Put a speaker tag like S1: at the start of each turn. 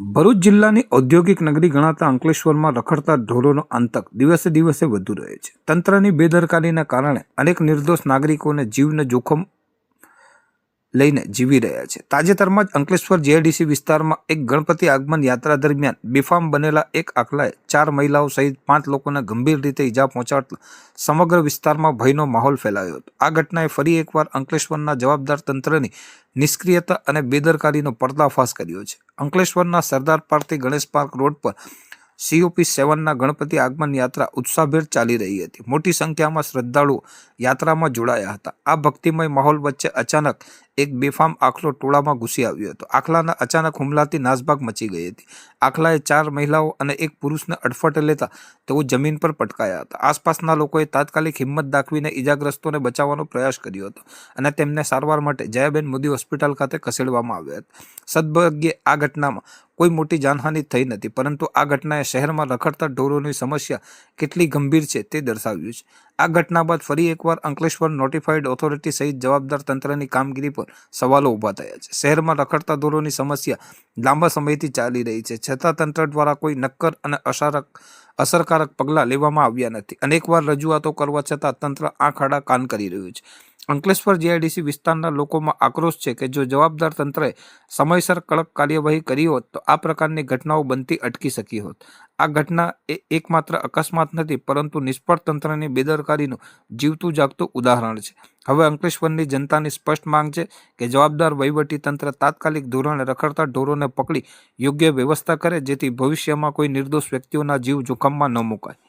S1: ભરૂચ જિલ્લાની ઔદ્યોગિક નગરી ગણાતા અંકલેશ્વરમાં રખડતા ઢોરોનો આતંક દિવસે દિવસે વધુ રહે છે. તંત્રની બેદરકારીના કારણે અનેક નિર્દોષ નાગરિકોને જીવને જોખમ લઈને જીવી રહ્યા છે. તાજેતરમાં જ અંકલેશ્વર જેડીસી વિસ્તારમાં એક ગણપતિ આગમન યાત્રા દરમિયાન બેફામ બનેલા એક આખલાએ ચાર મહિલાઓ સહિત પાંચ લોકોને ગંભીર રીતે ઈજા પહોંચાડતા સમગ્ર વિસ્તારમાં ભયનો માહોલ ફેલાયો હતો. આ ઘટનાએ ફરી એકવાર અંકલેશ્વરના જવાબદાર તંત્રની નિષ્ક્રિયતા અને બેદરકારીનો પર્દાફાશ કર્યો છે. અંકલેશ્વરના સરદાર પાર્કથી ગણેશ પાર્ક રોડ પર સીઓપી સેવનના ગણપતિ આગમન યાત્રા ઉત્સાહભેર ચાલી રહી હતી. મોટી સંખ્યામાં શ્રદ્ધાળુઓ યાત્રામાં જોડાયા હતા. આ ભક્તિમય માહોલ વચ્ચે અચાનક એક બેફામ આખલો ટોળામાં ઘૂસી આવ્યો હતો. આખલાના અચાનક હુમલાથી નાસભાગ મચી ગઈ હતી. આખલાએ ચાર મહિલાઓ અને એક પુરુષને અડફટે લેતા તેઓ જમીન પર પટકાયા હતા. આસપાસના લોકોએ તાત્કાલિક હિંમત દાખવીને ઈજાગ્રસ્તોને બચાવવાનો પ્રયાસ કર્યો હતો અને તેમને સારવાર માટે જયાબેન મોદી હોસ્પિટલ ખાતે ખસેડવામાં આવ્યા હતા. સદભાગ્યે આ ઘટનામાં કોઈ મોટી જાનહાનિ થઈ નથી, પરંતુ આ ઘટનાએ શહેરમાં રખડતા ઢોરોની સમસ્યા કેટલી ગંભીર છે તે દર્શાવ્યું છે. આ ઘટના બાદ ફરી એકવાર અંકલેશ્વર નોટિફાઈડ ઓથોરિટી સહિત જવાબદાર તંત્રની કામગીરી પર સવાલો ઊભા થયા છે. શહેરમાં રખડતા ધોરોની સમસ્યા લાંબા સમયથી ચાલી રહી છે. છતાં તંત્ર દ્વારા કોઈ નક્કર અને અસારક, અસરકારક પગલાં લેવામાં આવ્યા નથી. અનેકવાર રજૂઆતો કરવા છતાં તંત્ર આંખ આડા કાન કરી રહ્યું છે. અંકલેશ્વર જીઆઈડીસી વિસ્તારના લોકોમાં આક્રોશ છે કે જો જવાબદાર તંત્રએ સમયસર કડક કાર્યવાહી કરી હોત, તો આ પ્રકારની ઘટનાઓ બનતી અટકી શકી હોત. આ ઘટના એ એકમાત્ર અકસ્માત નથી, પરંતુ નિષ્ફળ તંત્રની બેદરકારીનું જીવતું જાગતું ઉદાહરણ છે. હવે અંકલેશ્વરની જનતાની સ્પષ્ટ માંગ છે કે જવાબદાર વહીવટી તંત્ર તાત્કાલિક ધોરણે રખડતા ઢોરોને પકડી યોગ્ય વ્યવસ્થા કરે, જેથી ભવિષ્યમાં કોઈ નિર્દોષ વ્યક્તિઓના જીવ જોખમમાં ન મુકાય.